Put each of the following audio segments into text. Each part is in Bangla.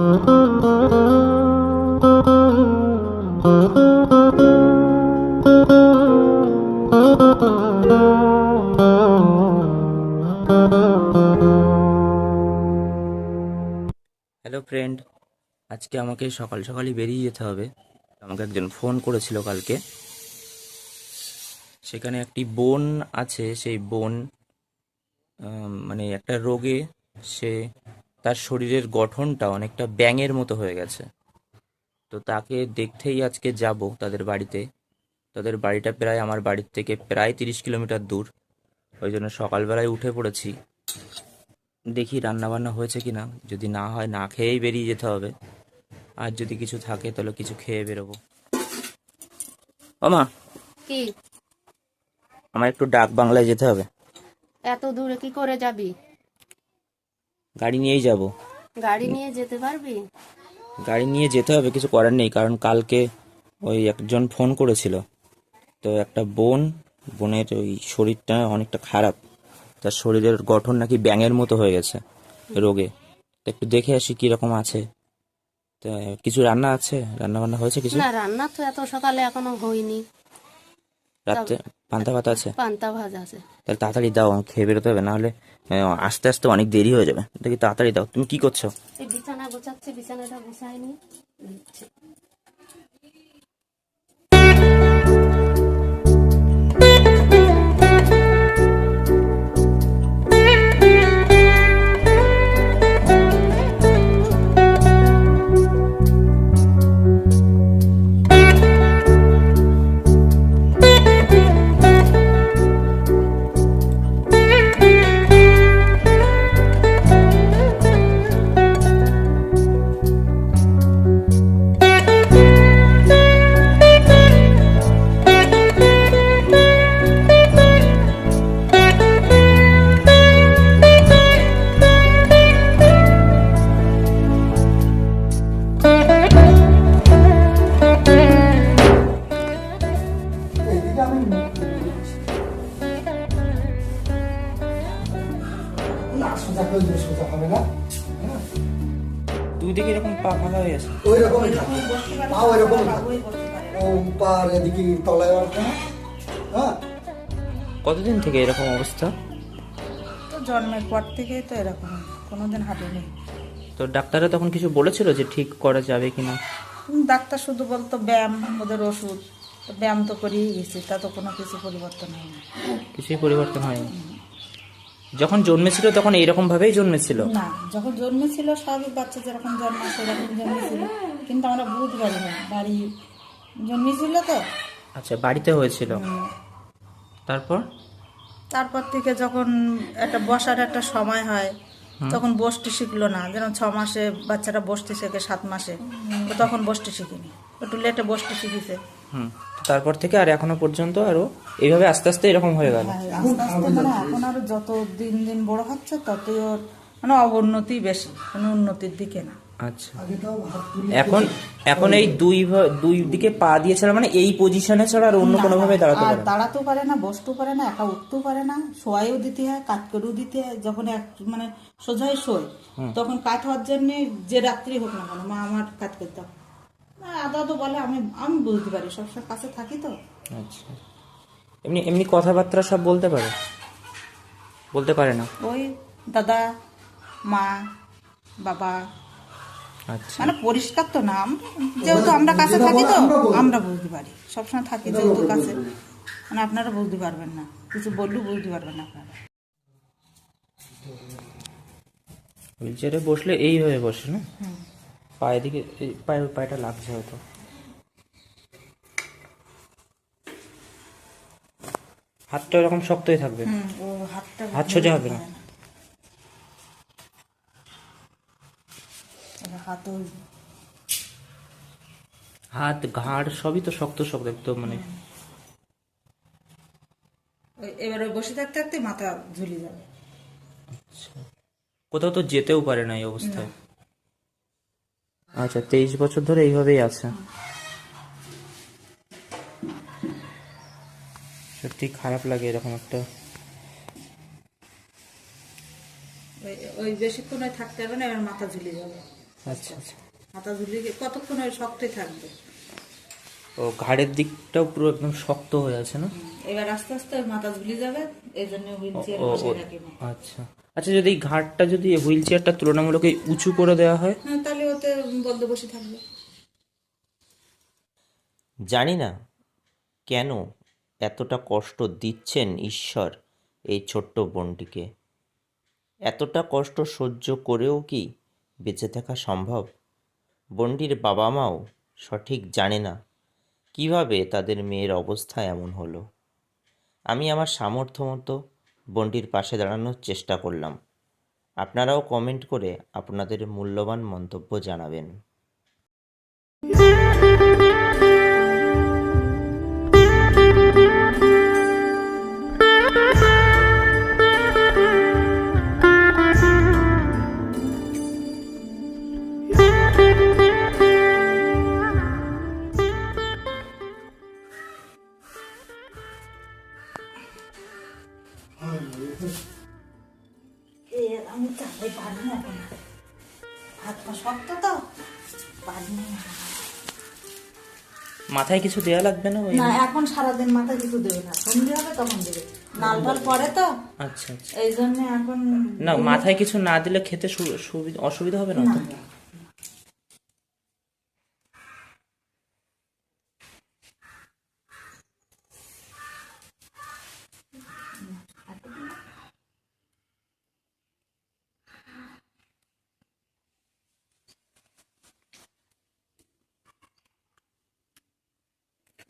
হ্যালো ফ্রেন্ড আজকে আমাকে সকাল সকালই বেরিয়ে যেতে হবে। আমাকে একজন ফোন করেছিল কালকে। সেখানে একটি বোন আছে। সেই বোন মানে একটা রোগে সে তার শরীরের গঠনটা অনেকটা ব্যাঙের মতো হয়ে গেছে। তো তাকে দেখতেই আজকে যাব তাদের বাড়িতে। তাদের বাড়িটা প্রায় আমার বাড়ির থেকে প্রায় তিরিশ কিলোমিটার দূর। ওই জন্য সকালবেলায় উঠে পড়েছি। দেখি রান্না বান্না হয়েছে কিনা। যদি না হয় না খেয়েই বেরিয়ে যেতে হবে। আর যদি কিছু থাকে তাহলে কিছু খেয়ে বেরোবো। মামা কি? আমার একটু ডাক বাংলায় যেতে হবে। এত দূরে কি করে যাবি? গাড়ি নিয়েই যাব। গাড়ি নিয়ে যেতে পারবি? গাড়ি নিয়ে যেতে হবে কিছু করার নেই কারণ কালকে ওই একজন ফোন করেছিল। তো একটা বোন বোনের ওই শরীরটা অনেকটা খারাপ। তার শরীরের গঠন নাকি ব্যাঙের মতো হয়ে গেছে রোগে। তো একটু দেখে আসি কীরকম আছে। তা কিছু রান্না আছে? রান্না বান্না হয়েছে কিছু? না রান্না তো এত সকালে এখনও হয়নি। রাত্রে পান্তা ভাত আছে? পান্তা ভাজ আছে। তাহলে তাড়াতাড়ি দাও খেয়ে বেরোতে হবে নাহলে আস্তে আস্তে অনেক দেরি হয়ে যাবে। দেখি তাড়াতাড়ি দাও। তুমি কি করছ? বিছানা গোছাচ্ছি বিছানাটা গোছাইনি সোজা হবে না দুই দিকে এরকম পা ফাঁকা হয়ে আছে। ওই রকমই থাকে। পা ওই রকমই ও পার এদিকে তলায় আসবে হ্যাঁ? কতদিন থেকে এরকম অবস্থা? তো জন্মের পর থেকেই তো এরকম কোনোদিন হাঁটেনি। তো ডাক্তাররা তখন কিছু বলেছিল যে ঠিক করা যাবে কিনা? ডাক্তার শুধু বলতো ব্যায়াম ওদের ওষুধ। ব্যায়াম তো করিয়ে গেছি তা তো কোনো কিছু পরিবর্তন হয়নি। কিছুই পরিবর্তন হয়নি। যখন জন্মেছিল তখন এইরকম ভাবেই জন্মেছিল? না যখন জন্মেছিল স্বাভাবিক বাচ্চা যেরকম জন্ম সেরকম জন্মেছিল। কিন্তু আমরা বুঝতে পারি না বাড়ি জন্মেছিল তো। আচ্ছা বাড়িতে হয়েছিল। তারপর? তারপর থেকে যখন একটা বসার একটা সময় হয় তখন বসতে শিখলো না। যেন ছ মাসে বাচ্চারা বসতে শেখে সাত মাসে। তো তখন বসতে শিখিনি। একটু লেটে বসতে শিখেছে। হুম। তারপর থেকে আর এখনও পর্যন্ত আরও এইভাবে আস্তে আস্তে এরকম হয়ে গেল। আস্তে আস্তে মানে এখন আরও যত দিন দিন বড় হচ্ছে ততই ওর মানে অবনতি বেশি কোনো উন্নতির দিকে না। আচ্ছা। এখন এখন এই দুই ভা- দুই দিকে পা দিয়ে ছাড়া মানে এই পজিশনে ছাড়া আর অন্য কোনো ভাবে দাঁড়াতে আর পারে না। দাঁড়াতেও পারে না বসতেও পারে না একা উঠতেও পারে না শোয়াইও দিতে হয় কাজ করেও দিতে হয় যখন এক মানে সোজাই শোয় তখন কাজ হওয়ার জন্য যে রাত্রি হোক না কেন মা আমার কাজ করতে হবে। আদা তো বলে আমি আমি বুঝতে পারি সবসময় কাছে থাকি তো। আচ্ছা। এমনি এমনি কথাবার্তা সব বলতে পারে? বলতে পারে না? ওই দাদা মা বাবা। আচ্ছা। মানে পরিষ্কার তো না আমরা যেহেতু আমরা কাছে থাকি তো আমরা বুঝতে পারি সবসময় থাকি যেহেতু কাছে। মানে আপনারা বুঝতে পারবেন না কিছু বললেও বুঝতে পারবেন না আপনারা। হুইল চেয়ারে বসলে এইভাবে বসে না? পায়ের দিকে পায়ে পায়েটা লাগছে হয়তো। হাতটা এরকম শক্তই থাকবে। হাত সোজা হবে না। হাত ঘাড় সবই তো শক্ত শক্ত একদম মানে। এবারে বসে থাকতে থাকতে মাথা ঝুলে যাবে। কোথাও তো যেতেও পারে না এই অবস্থায়। আচ্ছা তেইশ বছর ধরে এইভাবেই আছে। সত্যি খারাপ লাগে এরকম একটা। ওই- বেশিক্ষণ থাকতে হবে না এবার মাথা ঝুলে যাবে। আচ্ছা আচ্ছা। মাথা ঝুলিয়ে কতক্ষণ ওই শক্তই থাকবে? ও ঘাড়ের দিকটাও পুরো একদম শক্ত হয়ে আছে না? এবার আস্তে আস্তে মাথা ঝুলিয়ে যাবে এই জন্য হুইল চেয়ার বসে রাখি না আচ্ছা। আচ্ছা যদি ঘাটটা যদি হুইল চেয়ারটা তুলনামূলক উঁচু করে দেওয়া হয়? হ্যাঁ তাহলে ওতে বদ্ধ বসে থাকবে। জানি না কেন এতটা কষ্ট দিচ্ছেন ঈশ্বর এই ছোট্ট বোনটিকে। এতটা কষ্ট সহ্য করেও কি বেঁচে থাকা সম্ভব? বোনটির বাবা মাও সঠিক জানে না। কীভাবে তাদের মেয়ের অবস্থা এমন হলো? আমি আমার সামর্থ্য মতো বোনটির পাশে দাঁড়ানোর চেষ্টা করলাম। আপনারাও কমেন্ট করে আপনাদের মূল্যবান মন্তব্য জানাবেন। এ আমি চাপে পারি না। হাত পা শক্ত তো পারি না মাথায় কিছু দেয়া লাগবে না না এখন সারাদিন মাথায় কিছু দেবে না। সন্ধে হবে তখন দেবে। নাল টাল পরে তো। আচ্ছা আচ্ছা। এই জন্য এখন না মাথায় কিছু না দিলে খেতে অসুবিধা হবে না না তো?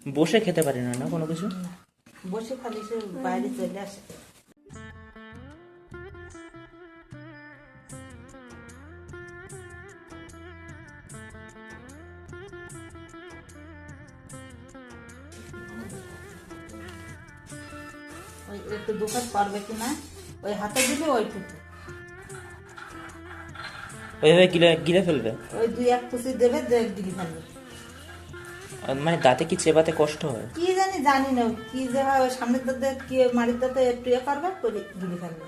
বসে খেতে পারি না না কোনো কিছু? বসে খালি সে বাইরে চলে আসে। ওই একটু দোকান পারবে কি না ওই হাতে দিলে ওইটুকু। ওইভাবে গিলে গিলে ফেলবে? ওই দুই এক কুচি দেবে দু এক দিলি ফেলবে। মানে দাঁতে কি চেবাতে কষ্ট হয়? কি জানি জানি না। কি যে হয় সামনের দাঁতে, কি মারির দাঁতে একটু ইয়ে করবে করে গিলি ফেলবে।